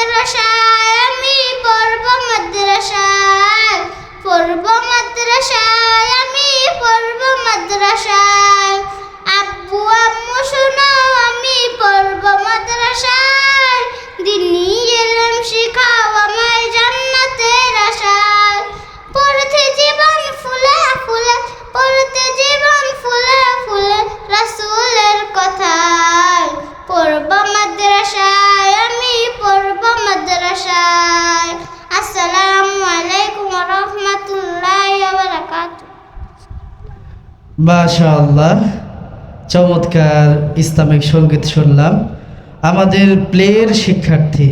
মাদ্রাসায় আমি পড়ব মাদ্রাসায়। পড়ব মাদ্রাসায় আমি পড়ব মাদ্রাসায়। মাশাআল্লাহ চমৎকার ইসলামিক সংগীত শুনলাম। আমাদের প্লেয়ের শিক্ষার্থী।